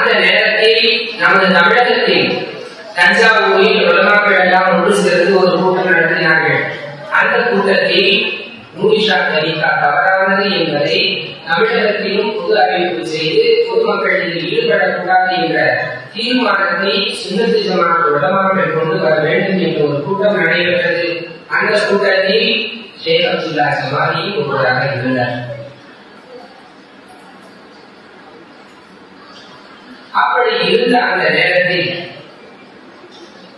அந்த நேரத்தில் நமது தமிழகத்தில் தஞ்சாவூரில் உலமாக்கள் எல்லாம் ஒன்று சேர்ந்து ஒரு கூட்டம் நடத்தினார்கள். அந்த கூட்டத்தில் மூடிஷா தரிகா தவறானது என்பதை தமிழகத்திலும் பொது அறிவிப்பு செய்து பொதுமக்கள் இதில் ஈடுபடக்கூடாது என்ற தீர்மானத்தை சுண்ணத்து ஜமாத் உலமாக்கள் கொண்டு வர வேண்டும் என்ற ஒரு கூட்டம் நடைபெற்றது. அந்த கூட்டத்தில் ஷேக் அப்துல்லா சமாதி ஒருவராக இருந்தார் அப்படி இருந்த அந்த நேரத்தில்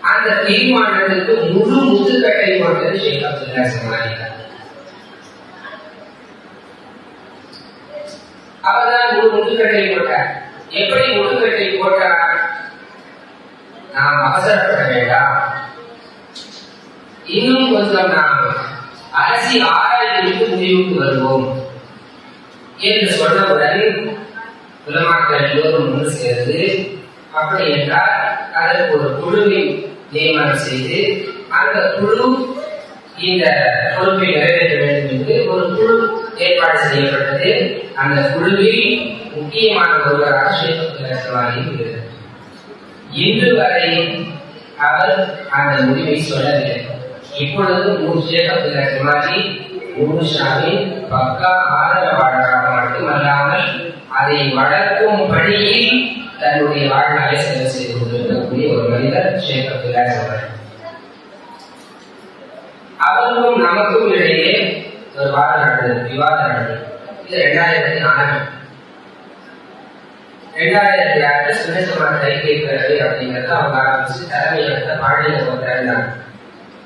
அந்த தீர்மானத்துக்கு முழு முத்துக்கட்டை போட்டது ஷேக் அப்துல்லா ஜமாலி அவர்தான் முழு முத்துக்கட்டை போட்டார். எப்படி முட்டுக்கட்டை போட்டார்? நாம் அவசரப்பட வேண்டாம். இன்னும் கொஞ்சம் நாம் அரசி ஆராய்ச்சிக்கு முடிவுக்கு வருவோம் என்று சொன்னவுடன் உலமாக்கள் எல்லோரும் ஒன்று சேர்ந்து அப்படி என்றால் அதற்கு ஒரு குழுவை நியமனம் செய்து அந்த குழு இந்த பொறுப்பை நிறைவேற்ற வேண்டும் என்று ஒரு குழு ஏற்பாடு செய்யப்பட்டது. அந்த குழுவில் முக்கியமான ஒருவராக ஷேக் இன்று வரை அவர் அந்த முடிவை சொல்லவில்லை. இப்பொழுது மூன்று ஷேக் அப்துல்லா பக்கா ஆதரவாளராக மட்டுமல்லாமல் அதை வளர்க்கும் பணியில் தன்னுடைய வாழ்நாளை செலவு செய்து கொண்டிருக்கக்கூடிய ஒரு மனிதர் ஷேக் அப்துல்லா ஜமாலி அவருக்கும் நமக்கும் இடையே ஒரு வாதம் நடந்தது விவாதம் நடந்தது இது ரெண்டாயிரத்தி நாலு ரெண்டாயிரத்தி ஆறு சுனேசமான கைகை பேரவை அப்படிங்கறத அவங்க ஆரம்பிச்சு தலைமையகத்தை பாண்டியத்தை திறந்தாங்க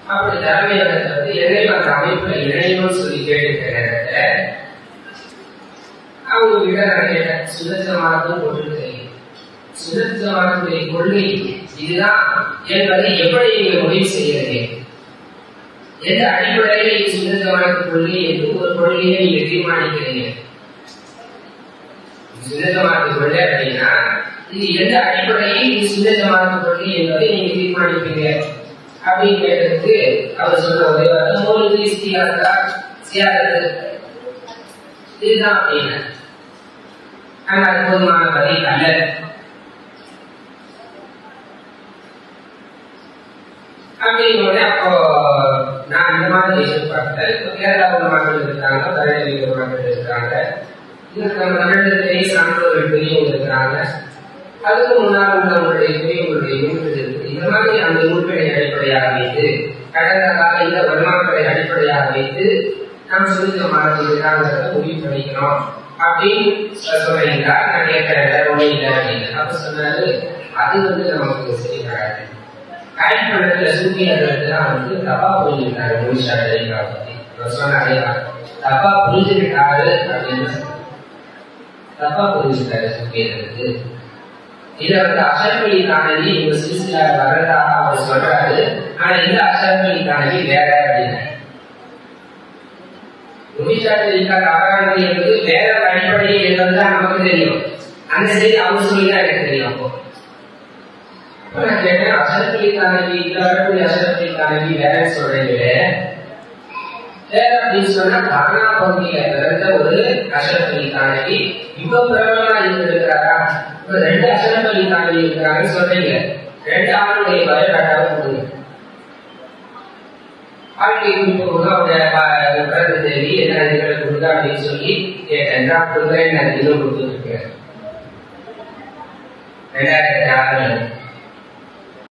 அப்படி தலைமையகத்தை வந்து இணைவு அந்த அமைப்புல இணையணும்னு சொல்லி கேட்டுக்கிற நேரத்துல அவங்க கிட்ட நான் கொள்கை சுதந்திரமானதுடைய கொள்கை இதுதான் என்பதை எப்படி நீங்கள் முடிவு செய்கிறது எந்த அடிப்படையில் சுதந்திரமான கொள்கை என்று ஒரு கொள்கையை நீங்கள் தீர்மானிக்கிறீங்க சுதந்திரமான கொள்கை அப்படின்னா இது எந்த அடிப்படையில் இது சுதந்திரமான கொள்கை என்பதை நீங்க தீர்மானிப்பீங்க அப்படின்னு கேட்டதுக்கு அவர் சொன்ன ஒரே வார்த்தை மூலிகை இதுதான் அப்படின்னா ஆனா அது போதுமான பதில் அல்ல அப்படின்னோடனே அப்போ நான் இந்த மாதிரி எதிர்பார்த்தேன் இப்போ கேரளா மக்கள் இருக்காங்க தமிழக மக்கள் இருக்காங்க இன்னும் நம்ம தமிழகத்திலேயே சான்றோர்கள் பெரியவங்க இருக்கிறாங்க. அதுக்கு முன்னால் உள்ளவங்களுடைய பெரியவங்களுடைய நூல்கள் இருக்கு. இந்த மாதிரி அந்த நூல்களை அடிப்படையாக வைத்து கடந்த கால இந்த வருமானங்களை அடிப்படையாக வைத்து நாம் சொல்லித்த மாதிரி இருக்காங்கிறத முடிவு பண்ணிக்கிறோம். அப்படி சொல்றீங்களா நான் கேட்கிறேன் ஒன்றும் இல்லை அப்படின்னு அப்ப சொன்னாரு அது வந்து நமக்கு சரி வராது காயப்படத்துல சூரியர்களுக்குலாம் வந்து தப்பா புரிஞ்சுக்கிட்டாரு மோனிஷா தெரியுமா பத்தி நான் சொன்னாரே தப்பா புரிஞ்சுக்கிட்டாரு அப்படின்னு தப்பா புரிஞ்சுக்கிட்டாரு சூரியர்களுக்கு இத வந்து அசர்வழி தானவி இவங்க சிசில வரதா அவர் சொல்றாரு ஆனா இந்த அசர்வழி தானவி வேற அப்படின்னு மோனிஷா தெரிவிக்கா என்பது வேற அடிப்படையில் என்பதுதான் நமக்கு தெரியும். அந்த செய்தி சொல்லி தான் எனக்கு தெரியும் அப்போ. நான் கேட்டேன் அசரப்பள்ளி இந்த வரக்கூடிய சொல்றீங்களே. வேற அப்படின்னு சொன்னா காரணா பகுதியில பிறந்த ஒரு அசரப்பள்ளி தானவி இப்ப பிரபலமா இருந்திருக்கிறாரா இப்ப ரெண்டு அசரப்பள்ளி தானவி இருக்கிறாங்கன்னு சொல்றீங்க. ரெண்டு ஆளுடைய பயோடாட்டாவை கொடுங்க வாழ்க்கை குறிப்பு கொடுங்க அவங்க பிறந்த தேதி என்ன இதுகளை கொடுங்க அப்படின்னு சொல்லி கேட்டேன் நான் கொடுக்குறேன் நான் இன்னும் கொடுத்துட்டு இருக்கேன் ரெண்டாயிரத்தி ஆறுல